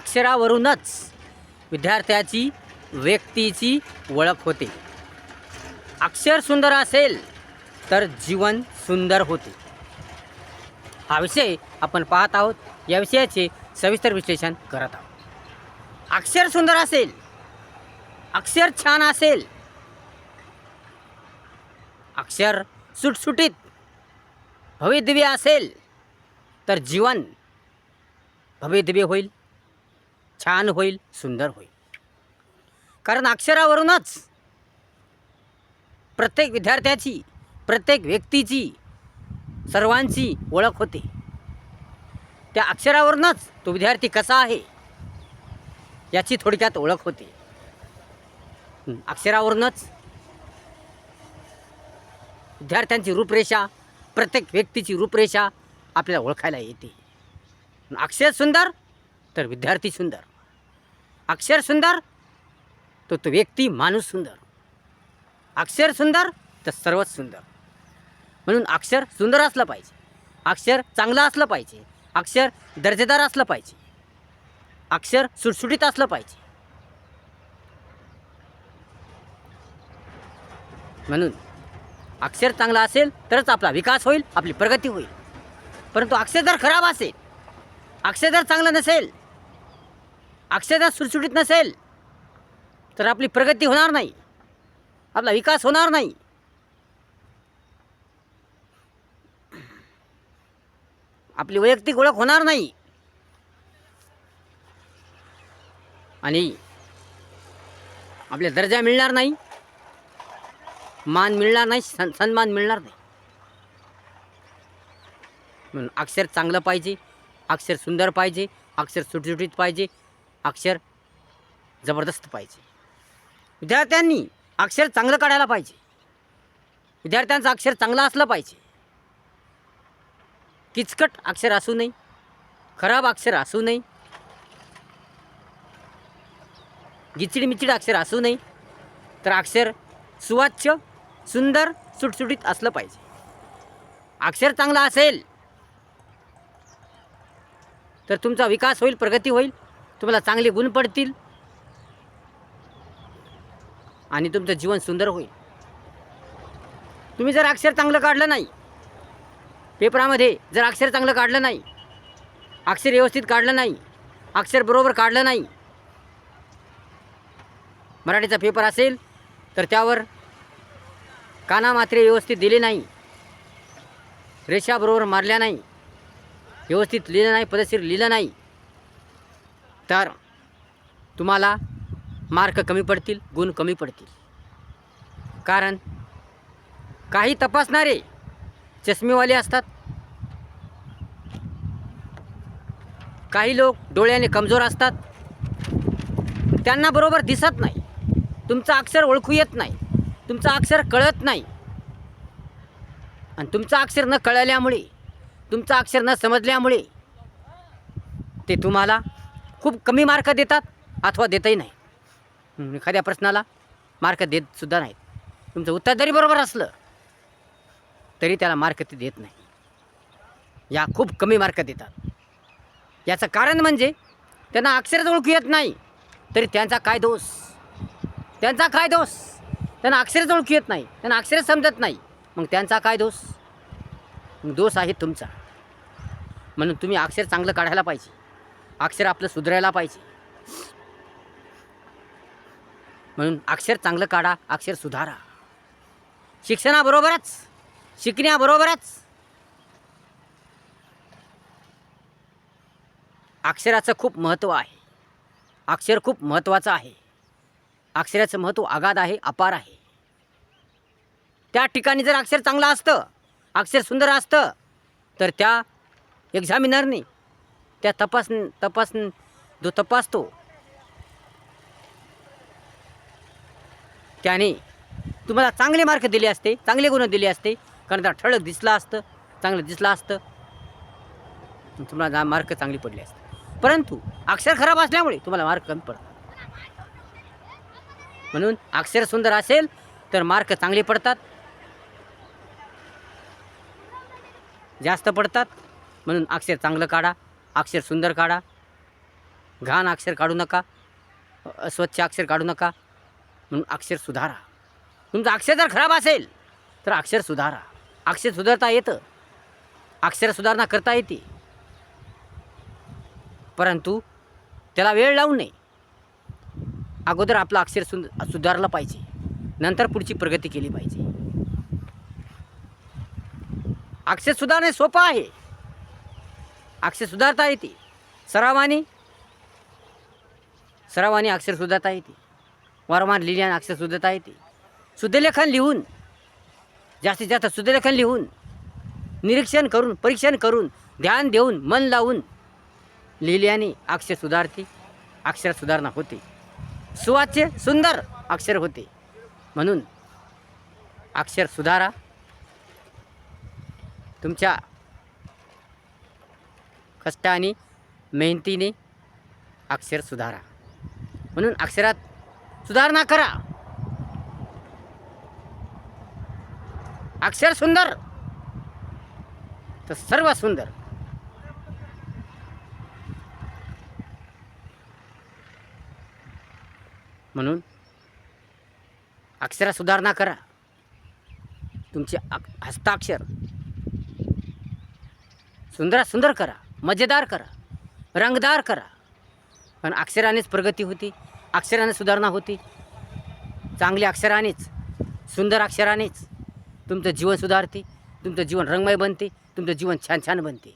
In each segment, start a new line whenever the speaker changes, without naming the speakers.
अक्षरावरूनच विद्यार्थ्याची व्यक्तीची ओळख होते. अक्षर सुंदर असेल तर जीवन सुंदर होते. हा विषय आपण पाहत आहोत. या विषयाचे सविस्तर विश्लेषण करत आहोत. अक्षर सुंदर असेल अक्षर छान असेल अक्षर सुटसुटीत भव्यदिव्य असेल तर जीवन भव्यदिव्य होईल. छान होईल सुंदर होईल. कारण अक्षरावरूनच प्रत्येक विद्यार्थ्याची प्रत्येक व्यक्तीची सर्वांची ओळख होते. त्या अक्षरावरूनच तो विद्यार्थी कसा आहे याची थोडक्यात ओळख होते. अक्षरावरूनच विद्यार्थ्यांची रूपरेषा प्रत्येक व्यक्तीची रूपरेषा आपल्याला ओळखायला येते. अक्षर सुंदर तर विद्यार्थी सुंदर. अक्षर सुंदर तो तो व्यक्ती माणूस सुंदर. अक्षर सुंदर तर सर्वच सुंदर. म्हणून अक्षर सुंदर असलं पाहिजे. अक्षर चांगलं असलं पाहिजे. अक्षर दर्जेदार असलं पाहिजे. अक्षर सुटसुटीत असलं पाहिजे. म्हणून अक्षर चांगलं असेल तरच आपला विकास होईल आपली प्रगती होईल. परंतु अक्षर जर खराब असेल अक्षर जर चांगलं नसेल अक्षर सुटसुटीत नसेल तर आपली प्रगती होणार नाही. आपला विकास होणार नाही. आपली वैयक्तिक ओळख होणार नाही. आणि आपल्या दर्जा मिळणार नाही. मान मिळणार नाही सन्मान मिळणार नाही. म्हणून अक्षर चांगलं पाहिजे अक्षर सुंदर पाहिजे अक्षर सुटसुटीत पाहिजे अक्षर जबरदस्त पाहिजे. विद्यार्थ्यांनी अक्षर चांगलं काढायला पाहिजे. विद्यार्थ्यांचं अक्षर चांगलं असलं पाहिजे. किचकट अक्षर असू नये खराब अक्षर असू नये गिचिड मिचिड अक्षर असू नये तर अक्षर सुवाच्य सुंदर सुटसुटीत असलं पाहिजे. अक्षर चांगलं असेल तर तुमचा विकास होईल प्रगती होईल तुम्हाला चांगले गुण पडतील. आणि तुमचं जीवन सुंदर होईल. तुम्ही जर अक्षर चांगलं काढलं नाही पेपरामध्ये जर अक्षर चांगलं काढलं नाही अक्षर व्यवस्थित काढलं नाही अक्षर बरोबर काढलं नाही मराठीचा पेपर असेल तर त्यावर काना मात्रे व्यवस्थित दिले नाही रेषाबरोबर मारल्या नाही व्यवस्थित लिहिलं नाही पदशीर लिहिलं नाही तर तुम्हाला मार्क कमी पडतील गुण कमी पडतील. कारण काही तपासणारे चष्मेवाले असतात. काही लोक डोळ्याने कमजोर असतात. त्यांना बरोबर दिसत नाही. तुमचं अक्षर ओळखू येत नाही. तुमचं अक्षर कळत नाही. आणि तुमचं अक्षर न कळल्यामुळे तुमचं अक्षर न समजल्यामुळे ते तुम्हाला खूप कमी मार्क देतात अथवा देतही नाही. एखाद्या प्रश्नाला मार्क देतसुद्धा नाहीत. तुमचं उत्तर जरी बरोबर असलं तरी त्याला मार्क ते देत नाही. या खूप कमी मार्क देतात. याचं कारण म्हणजे त्यांना अक्षरच ओळखू येत नाही तरी त्यांचा काय दोष? त्यांचा काय दोष? त्यांना अक्षरच ओळखू येत नाही त्यांना अक्षरच समजत नाही मग त्यांचा काय दोष? दोष आहे तुमचा. म्हणून तुम्ही अक्षर चांगलं काढायला पाहिजे. अक्षर आपलं सुधारायला पाहिजे. म्हणून अक्षर चांगलं काढा अक्षर सुधारा. शिक्षणाबरोबरच शिकण्याबरोबरच. अक्षराचं खूप महत्त्व आहे. अक्षर खूप महत्त्वाचं आहे. अक्षराचं महत्त्व आगाध आहे अपार आहे. त्या ठिकाणी जर अक्षर चांगलं असतं अक्षर सुंदर असतं तर त्या एक्झामिनरनी त्या तपास तपास जो तपासतो त्याने तुम्हाला चांगले मार्क दिले असते चांगले गुण दिले असते कारण त्या ठळक दिसला असतं चांगलं दिसलं असतं तुम्हाला मार्क चांगले पडले असते. परंतु अक्षर खराब असल्यामुळे तुम्हाला मार्क कमी पडतात. म्हणून अक्षर सुंदर असेल तर मार्क चांगले पडतात. जास्त पडतात. म्हणून अक्षर चांगलं काढा. अक्षर सुंदर काढा. घाण अक्षर काढू नका. अस्वच्छ अक्षर काढू नका. म्हणून अक्षर सुधारा. तुमचं अक्षर जर खराब असेल तर अक्षर सुधारा. अक्षर सुधारता येतं. अक्षर सुधारणा करता येते. परंतु त्याला वेळ लावू नये. अगोदर आपलं अक्षर सुंद सुधारलं पाहिजे. नंतर पुढची प्रगती केली पाहिजे. अक्षर सुधारणे सोपं आहे. अक्षर सुधारता येते. सरावाने? सरावाने अक्षर सुधारता येते. वारंवार लिहिल्याने अक्षर सुधारता येते. शुद्धलेखन लिहून जास्तीत जास्त शुद्धलेखन लिहून निरीक्षण करून परीक्षण करून ध्यान देऊन मन लावून लिहिल्याने अक्षर सुधारते अक्षर सुधारणा होते. सुवाच्य सुंदर अक्षर होते. म्हणून अक्षर सुधारा. तुमच्या कष्टाने मेहनतीने अक्षर सुधारा. म्हणून अक्षरात सुधारणा करा. अक्षर सुंदर तर सर्व सुंदर. म्हणून अक्षरात सुधारणा करा. तुमचे हस्ताक्षर सुंदर सुंदर करा. मजेदार करा. रंगदार करा. पण अक्षरानेच प्रगती होती. अक्षराने सुधारणा होती. चांगल्या अक्षरानेच सुंदर अक्षरानेच तुमचं जीवन सुधारते तुमचं जीवन रंगमय बनते तुमचं जीवन छान छान बनते.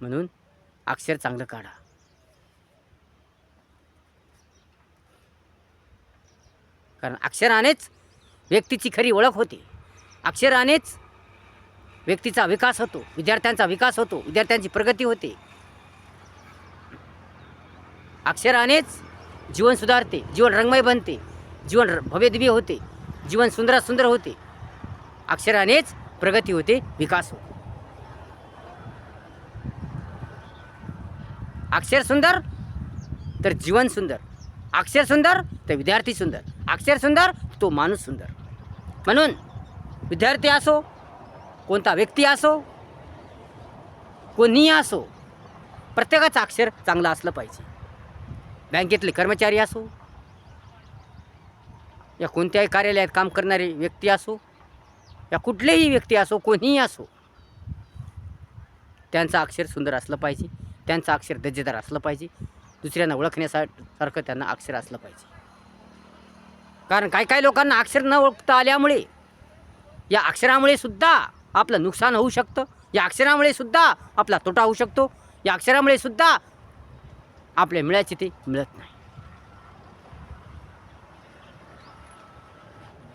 म्हणून अक्षर चांगलं काढा. कारण अक्षरानेच व्यक्तीची खरी ओळख होते. अक्षरानेच व्यक्तीचा विकास होतो विद्यार्थ्यांचा विकास होतो विद्यार्थ्यांची प्रगती होते. अक्षरानेच जीवन सुधारते जीवन रंगमय बनते जीवन भव्यदिव्य होते जीवन सुंदरात सुंदर होते. अक्षरानेच प्रगती होते विकास होतो. अक्षर सुंदर तर जीवन सुंदर. अक्षर सुंदर तर विद्यार्थी सुंदर. अक्षर सुंदर तो माणूस सुंदर. म्हणून विद्यार्थी असो कोणता व्यक्ती असो कोणीही असो प्रत्येकाचं अक्षर चांगलं असलं पाहिजे. बँकेतले कर्मचारी असो या कोणत्याही कार्यालयात काम करणारे व्यक्ती असो या कुठलेही व्यक्ती असो कोणीही असो त्यांचं अक्षर सुंदर असलं पाहिजे त्यांचं अक्षर दर्जेदार असलं पाहिजे दुसऱ्यांना ओळखण्यासारखं त्यांना अक्षर असलं पाहिजे. कारण काही काही लोकांना अक्षर न ओळखता आल्यामुळे या अक्षरामुळे सुद्धा आपलं नुकसान होऊ शकतं. या अक्षरामुळे सुद्धा आपला तोटा होऊ शकतो. या अक्षरामुळे सुद्धा आपल्या मिळायचे ते मिळत नाही.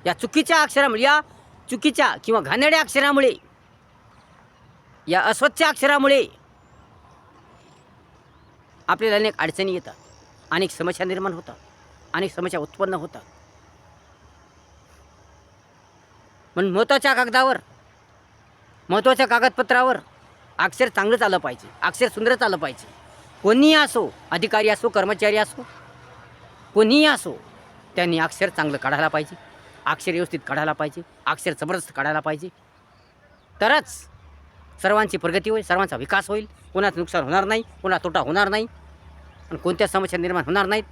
या चुकीच्या अक्षरामुळे या चुकीच्या किंवा घाणेड्या अक्षरामुळे या अस्वच्छ अक्षरामुळे आपल्याला अनेक अडचणी येतात. अनेक समस्या निर्माण होतात. अनेक समस्या उत्पन्न होतात. म्हणून महत्त्वाच्या कागदावर महत्त्वाच्या कागदपत्रावर अक्षर चांगलंच आलं पाहिजे अक्षर सुंदरच आलं पाहिजे. कोणीही असो अधिकारी असो कर्मचारी असो कोणीही असो त्यांनी अक्षर चांगलं काढायला पाहिजे अक्षर व्यवस्थित काढायला पाहिजे अक्षर जबरदस्त काढायला पाहिजे. तरच सर्वांची प्रगती होईल सर्वांचा विकास होईल. कोणाचं नुकसान होणार नाही कोणा तोटा होणार नाही आणि कोणत्या समस्या निर्माण होणार नाहीत.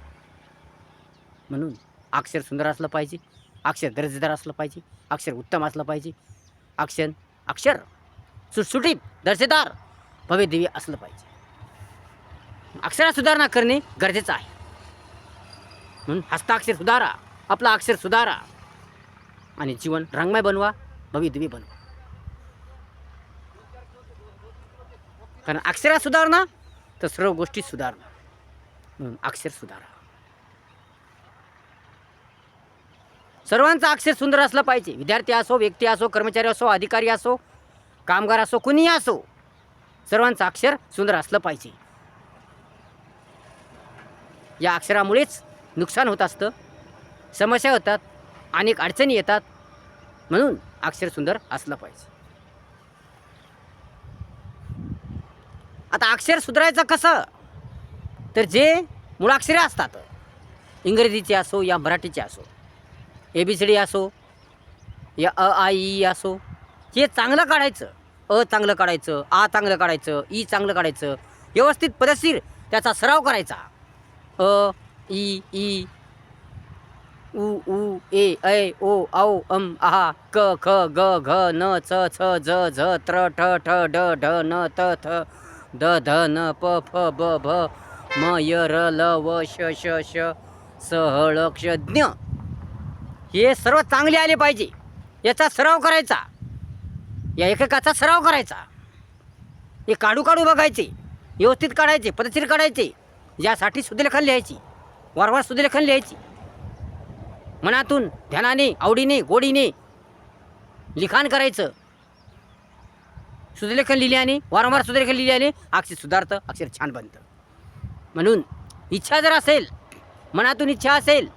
म्हणून अक्षर सुंदर असलं पाहिजे अक्षर दर्जेदार असलं पाहिजे अक्षर उत्तम असलं पाहिजे अक्षर अक्षर सुटसुटीत दर्जेदार भव्यदिव्य असलं पाहिजे. अक्षरात सुधारणा करणे गरजेचं आहे. म्हणून हस्ताक्षर सुधारा आपला अक्षर सुधारा. आणि जीवन रंगमय बनवा भव्यदिव्य बनवा. कारण अक्षरात सुधारणा तर सर्व गोष्टी सुधारणा. म्हणून अक्षर सुधारा. सर्वांचं अक्षर सुंदर असलं पाहिजे. विद्यार्थी असो व्यक्ती असो कर्मचारी असो अधिकारी असो कामगार असो कुणीही असो सर्वांचं अक्षर सुंदर असलं पाहिजे. या अक्षरामुळेच नुकसान होत असतं समस्या होतात अनेक अडचणी येतात म्हणून अक्षर सुंदर असलं पाहिजे. आता अक्षर सुधारायचं कसं? तर जे मुळाक्षरे असतात इंग्रजीचे असो या मराठीचे असो ए बी सी डी असो या अ आय ई असो हे चांगलं काढायचं. अ चांगलं काढायचं आ चांगलं काढायचं ई चांगलं काढायचं. व्यवस्थित पदशीर त्याचा सराव करायचा. अ ई ई उ उ ए ऐ ओ औ अम आहा क ख ग घ न च छ झ झ त्र ठ ठ ड ढ न त थ द ध न प फ ब भ म य र ल व श श श स हे सर्व चांगले आले पाहिजे. याचा सराव करायचा. या एककाचा सराव करायचा. हे काढू काढू बघायचे. व्यवस्थित काढायचे पद्धतशीर काढायचे. यासाठी सुदलेखन लिहायची. वारंवार सुदलेखन लिहायची. मनातून ध्यानाने आवडीने गोडीने लिखाण करायचं. सुदलेखन लिहिल्याने वारंवार सुदलेखन लिहिल्याने अक्षर सुधारतं अक्षर छान बनतं. म्हणून इच्छा जर असेल मनातून इच्छा असेल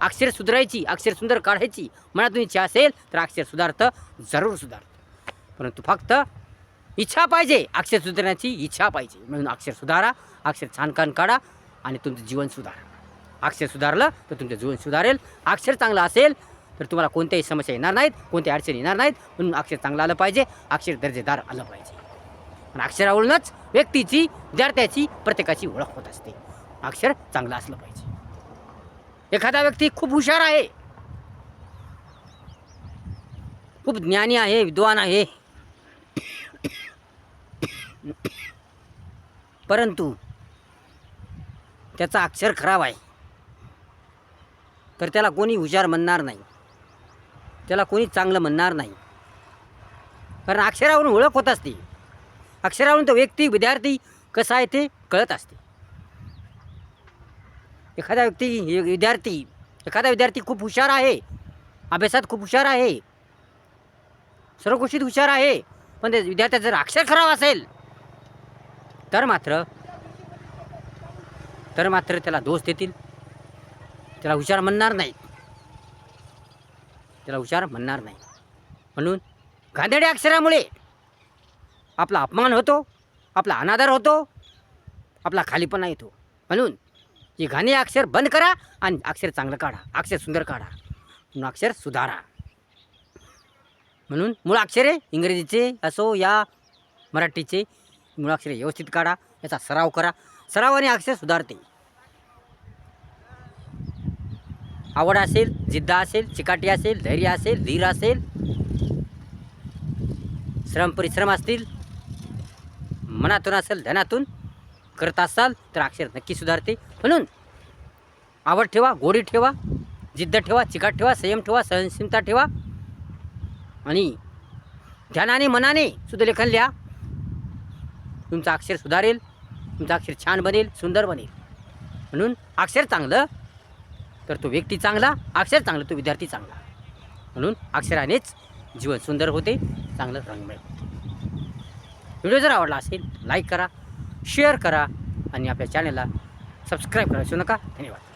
अक्षर सुधारायची अक्षर सुंदर काढायची. मनातून इच्छा असेल तर अक्षर सुधारतं जरूर सुधारतं. परंतु फक्त इच्छा पाहिजे. अक्षर सुधारण्याची इच्छा पाहिजे. म्हणून अक्षर सुधारा अक्षर छानकान काढा आणि तुमचं जीवन सुधारा. अक्षर सुधारलं तर तुमचं जीवन सुधारेल. अक्षर चांगलं असेल तर तुम्हाला कोणत्याही समस्या येणार नाहीत कोणत्याही अडचणी येणार नाहीत. म्हणून अक्षर चांगलं आलं पाहिजे. अक्षर दर्जेदार आलं पाहिजे. आणि अक्षरावरूनच व्यक्तीची विद्यार्थ्याची प्रत्येकाची ओळख होत असते. अक्षर चांगलं असलं पाहिजे. एखादा व्यक्ती खूप हुशार आहे. खूप ज्ञानी आहे विद्वान आहे. परंतु त्याचा अक्षर खराब आहे. तर त्याला कोणी हुशार म्हणणार नाही. त्याला कोणी चांगलं म्हणणार नाही. कारण अक्षरावरून ओळख होत असते. अक्षरावरून तो व्यक्ती विद्यार्थी कसा आहे ते कळत असते. एखादा व्यक्ती विद्यार्थी एखादा विद्यार्थी खूप हुशार आहे. अभ्यासात खूप हुशार आहे. सर्व गोष्टीत हुशार आहे. पण त्या विद्यार्थ्याचं जर अक्षर खराब असेल तर मात्र तर मात्र त्याला दोष देतील. त्याला हुशार म्हणणार नाही. त्याला हुशार म्हणणार नाही. म्हणून गांधेड्या अक्षरामुळे आपला अपमान होतो आपला अनादर होतो आपला खालीपणा येतो. म्हणून हे घाणे अक्षर बंद करा आणि अक्षर चांगलं काढा. अक्षर सुंदर काढा. म्हणून अक्षर सुधारा. म्हणून मूळ अक्षरे इंग्रजीचे असो या मराठीचे मुळाक्षरे व्यवस्थित काढा. याचा सराव करा. सरावाने अक्षर सुधारते. आवड असेल जिद्द असेल चिकाटी असेल धैर्य असेल धीर असेल श्रम परिश्रम असतील मनातून असेल धनातून करत असाल तर अक्षर नक्की सुधारते. म्हणून आवड ठेवा गोडी ठेवा जिद्द ठेवा चिकाट ठेवा संयम ठेवा सहनशीलता ठेवा. आणि ध्यानाने मनाने सुद्धा लेखन लिहा. तुमचं अक्षर सुधारेल तुमचं अक्षर छान बनेल सुंदर बनेल. म्हणून अक्षर चांगलं तर तो व्यक्ती चांगला अक्षर चांगलं तो विद्यार्थी चांगला. म्हणून अक्षरानेच जीवन सुंदर होते चांगलं रंगमय होते. व्हिडिओ जर आवडला असेल लाईक करा शेअर करा आणि आपल्या चॅनलला सबस्क्राईब करा विसरू नका धन्यवाद